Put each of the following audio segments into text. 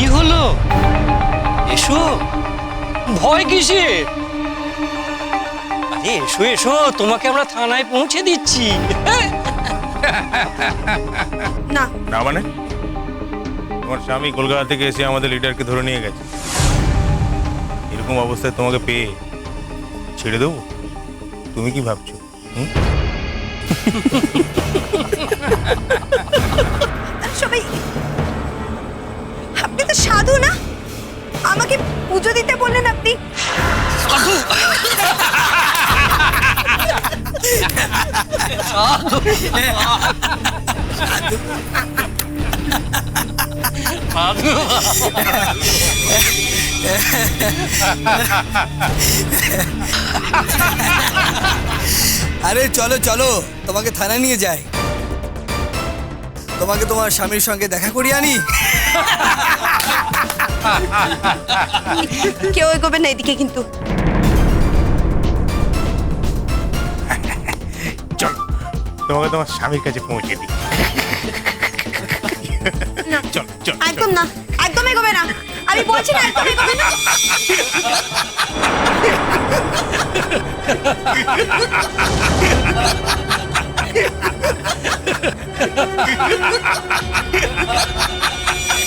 কি হলো? এসো। ভয় কিসের আরে এসো এসো তোমাকে আমরা থানায় পৌঁছে দিচ্ছি। না। না মানে? তোমার স্বামী কলকাতা থেকে এসে আমাদের লিডারকে ধরে নিয়ে গেছে। এরকম অবস্থায় তোমাকে পেয়ে ছেড়ে দেবো? তুমি কি ভাবছ? হুম? সবাই তো সাধু না? আমাকে পুজো দিতে বললেন আপনি? আরে চলো চলো তোমাকে থানা নিয়ে যাই। তোমাকে তোমার স্বামীর সঙ্গে দেখা করিয়ে আনি। কেউ এগোবে না এদিকে কিন্তু। চল তোমাকে তোমার স্বামীর কাছে পৌঁছে দিই। না চল চল একদম না একদম এগোবে না। আমি বলছি না একদম এগোবে না।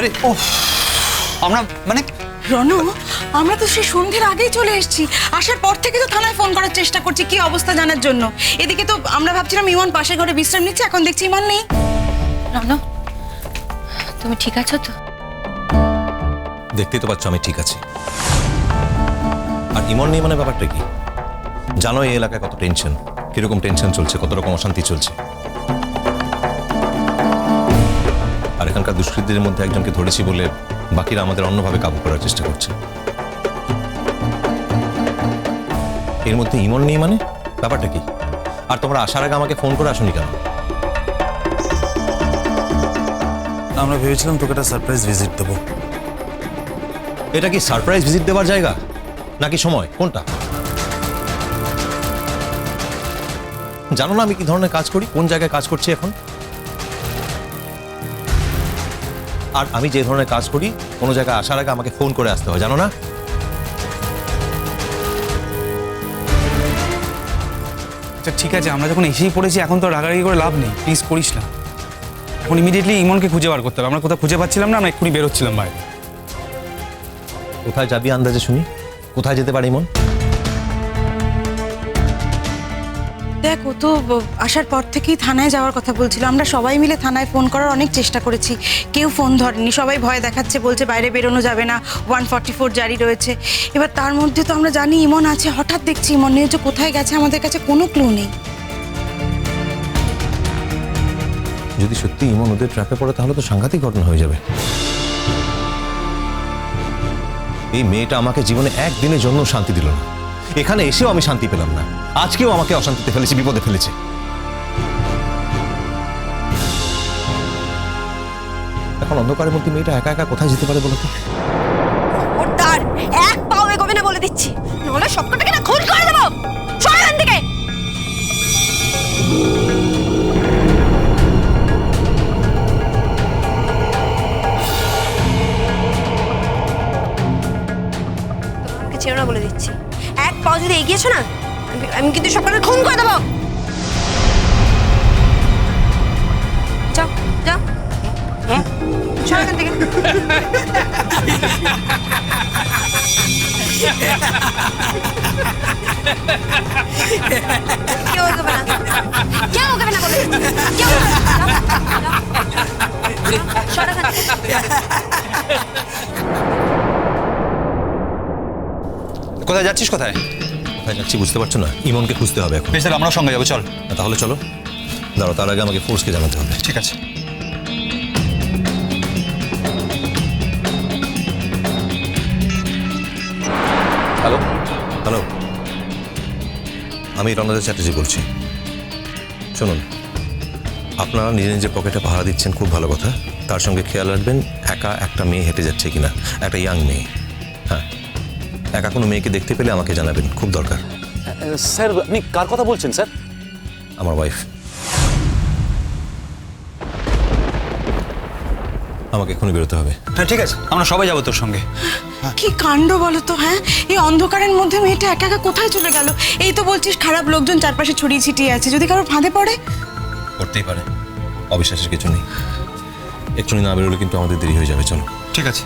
আরে ও আমরা মানে রনু আমরা তো সেই সন্ধ্যের আগেই চলে এসেছি। আসার পর থেকে তো থানায় ফোন করার চেষ্টা করছি কি অবস্থা জানার জন্য? এদিকে তো আমরা ভাবছিলাম ইমন পাশের ঘরে বিশ্রাম নিচ্ছে এখন দেখছি ইমন নেই। রন তুমি ঠিক আছো তো? দেখতেই তো পাচ্ছ আমি ঠিক আছি। আর ইমন নিয়ে মানে ব্যাপারটা কি? জানো এই এলাকায় কত টেনশন কীরকম টেনশন চলছে কত রকম অশান্তি চলছে। আর এখানকার দুষ্কৃতীদের মধ্যে একজনকে ধরেছি বলে বাকিরা আমাদের অন্যভাবে কাবু করার চেষ্টা করছে। এর মধ্যে ইমন নেই মানে? ব্যাপারটা কি? আর তোমরা আসার আগে আমাকে ফোন করে আসনি কেন? আমরা ভেবেছিলাম তোকে একটা সারপ্রাইজ ভিজিট দেবো। এটা কি সারপ্রাইজ ভিজিট দেওয়ার জায়গা? নাকি সময়? কোনটা? জানো না আমি কি ধরনের কাজ করি? কোন জায়গায় কাজ করছি এখন? আর আমি যে ধরনের কাজ করি কোনো জায়গায় আসার আগে আমাকে ফোন করে আসতে হয় জানো না? আচ্ছা ঠিক আছে আমরা যখন এসেই পড়েছি এখন তো রাগারাগি করে লাভ নেই। প্লিজ করিস না। এখন ইমিডিয়েটলি ইমনকে খুঁজে বার করতে হবে। আমরা কোথাও খুঁজে পাচ্ছিলাম না আমরা এক্ষুনি বেরোচ্ছিলাম বাইরে। কোথায় যাবি আন্দাজে শুনি? কোথায় যেতে পারি মন দেখ ও তো আসার পর থেকেই থানায় যাওয়ার কথা বলছিল। আমরা সবাই মিলে থানায় ফোন করার অনেক চেষ্টা করেছি। কেউ ফোন ধরেনি। সবাই ভয় দেখাচ্ছে, বলছে বাইরে বেরোনো যাবে না। ওয়ান ফর্টি ফোর জারি রয়েছে। এবার তার মধ্যে তো আমরা জানি ইমন আছে। হঠাৎ দেখছি ইমন নিয়ে যে কোথায় গেছে, আমাদের কাছে কোনো ক্লু নেই। যদি সত্যি ইমন ওদের ট্র্যাপে পড়ে, তাহলে তো সাংঘাতিক ঘটনা হয়ে যাবে। এই মেয়েটা আমাকে জীবনে একদিনের জন্য শান্তি দিল না। এখানে এসেও আমি শান্তি পেলাম না। আজকেও আমাকে অশান্তিতে ফেলেছে, বিপদে ফেলেছে। এখন অন্ধকারের মধ্যে মেয়েটা একা একা কোথায় যেতে পারে বলো তো? খবরদার, এক পাও এগোবে না বলে দিচ্ছি। নাহলে সবকটাকে না খুন করে দেবো। সবাই দিকে পাও না? আমি- কিন্তু সবকটা খুন করে দেবো। থেকে। কেউ। কোথায় যাচ্ছিস কোথায়? কোথায় যাচ্ছি বুঝতে পারছ না? ইমনকে খুঁজতে হবে এখন। বেশ আমরা সঙ্গে যাব চল। তাহলে চলো। দাঁড়ো তার আগে আমাকে ফোর্সকে জানাতে হবে। ঠিক আছে। হ্যালো হ্যালো আমি রণদা চ্যাটার্জি বলছি। শুনুন আপনারা নিজে নিজে পকেটে পাহারা দিচ্ছেন খুব ভালো কথা। তার সঙ্গে খেয়াল রাখবেন একা একটা মেয়ে হেঁটে যাচ্ছে কিনা একটা ইয়াং মেয়ে। হ্যাঁ একা কোনো মেয়েকে দেখতে পেলে আমাকে জানাবেন খুব দরকার। স্যার আপনি কার কথা বলছেন স্যার? আমার ওয়াইফ আমাকে এখনই বেরোতে হবে। হ্যাঁ ঠিক আছে আমরা সবাই যাব তোর সঙ্গে। কি কাণ্ড বলো তো হ্যাঁ? এই অন্ধকারের মধ্যে মেয়েটা একা একা কোথায় চলে গেল? এই তো বলছিস খারাপ লোকজন চারপাশে ছড়িয়ে ছিটিয়ে আছে যদি কারোর ফাঁদে পড়ে? করতেই পারে অবিশ্বাসের কিছু নেই। এক্ষুনি না বেরোলে কিন্তু আমাদের দেরি হয়ে যাবে চলো। ঠিক আছে।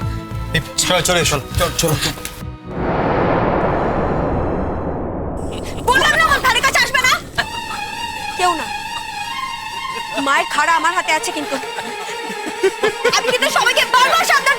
চলো চলে চলে চলো। মায়ের আমার হাতে আছে কিন্তু। আমি কিন্তু সবাইকে বারবার সাবধান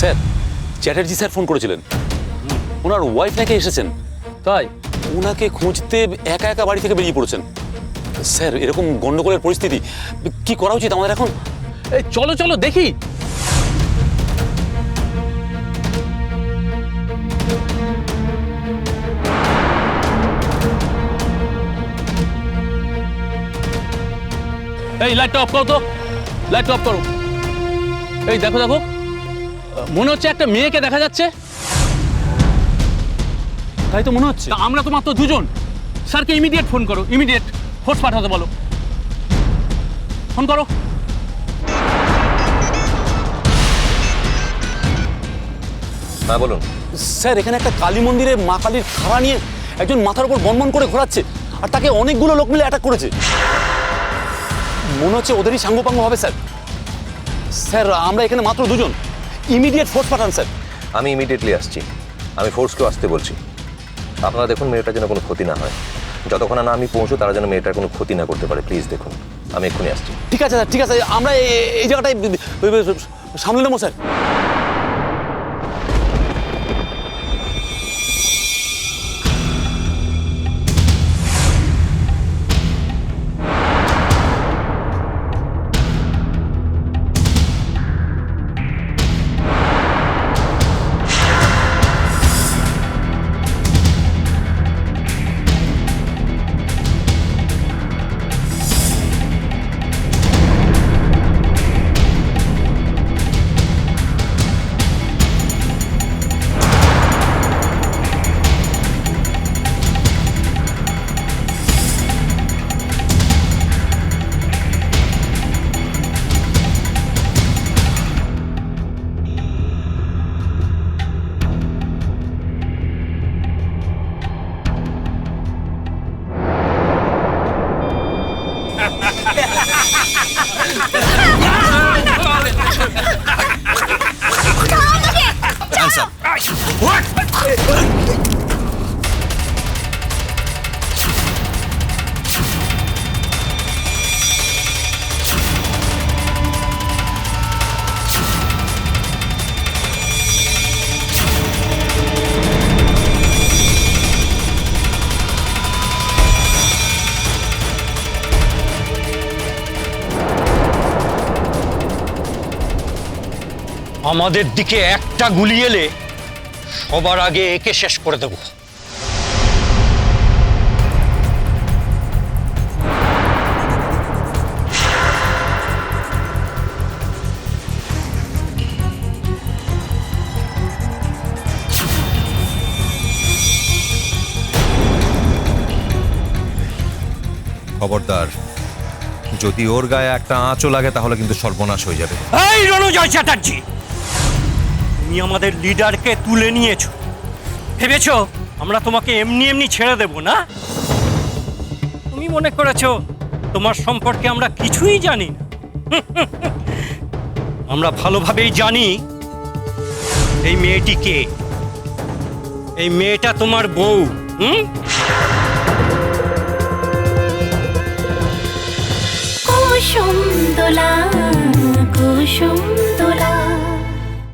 স্যার চ্যাটার্জি স্যার ফোন করেছিলেন। ওনার ওয়াইফ নাকি এসেছেন। তাই? ওনাকে খুঁজতে একা একা বাড়ি থেকে বেরিয়ে পড়েছেন। স্যার এরকম গন্ডগোলের পরিস্থিতি কি করা উচিত আমাদের এখন? এই চলো চলো দেখি। এই লাইটটা অফ করো তো। লাইটটা অফ করো। এই দেখো দেখো। মনে হচ্ছে একটা মেয়েকে দেখা যাচ্ছে। তাই তো মনে হচ্ছে। আমরা তো মাত্র দুজন। স্যারকে ইমিডিয়েট ফোন করো। ইমিডিয়েট ফোর্স পাঠাতে বলো। ফোন করো। হ্যাঁ বলুন। স্যার এখানে একটা কালী মন্দিরে মা কালীর খাড়া নিয়ে একজন মাথার উপর বনবন করে ঘোরাচ্ছে। আর তাকে অনেকগুলো লোক মিলে অ্যাটাক করেছে। মনে হচ্ছে ওদেরই সাঙ্গপাঙ্গ হবে স্যার। স্যার আমরা এখানে মাত্র দুজন। ইমিডিয়েট ফোর্স পাঠান স্যার। আমি ইমিডিয়েটলি আসছি। আমি ফোর্সকেও আসতে বলছি। আপনারা দেখুন মেয়েটার যেন কোনো ক্ষতি না হয়। যতক্ষণ না আমি পৌঁছো তারা যেন মেয়েটার কোনো ক্ষতি না করতে পারে। প্লিজ দেখুন আমি এক্ষুনি আসছি। ঠিক আছে স্যার ঠিক আছে। আমরা এই- জায়গাটায় সামলে নেব স্যার। What? আমাদের দিকে একটা গুলি এলে সবার আগে একে শেষ করে দেব। খবরদার যদি ওর গায়ে একটা আঁচও লাগে তাহলে কিন্তু সর্বনাশ হয়ে যাবে। এই রণজয় চ্যাটার্জি! তুমি আমাদের লিডারকে তুলে নিয়েছো। ভেবেছো আমরা তোমাকে এমনি এমনি ছেড়ে দেব, না? তুমি মনে করেছ তোমার সম্পর্কে আমরা কিছুই জানি না। আমরা ভালোভাবেই জানি এই মেয়েটিকে। এই মেয়েটা তোমার বউ, হুম? কুসুম দোলা কুসুম দোলা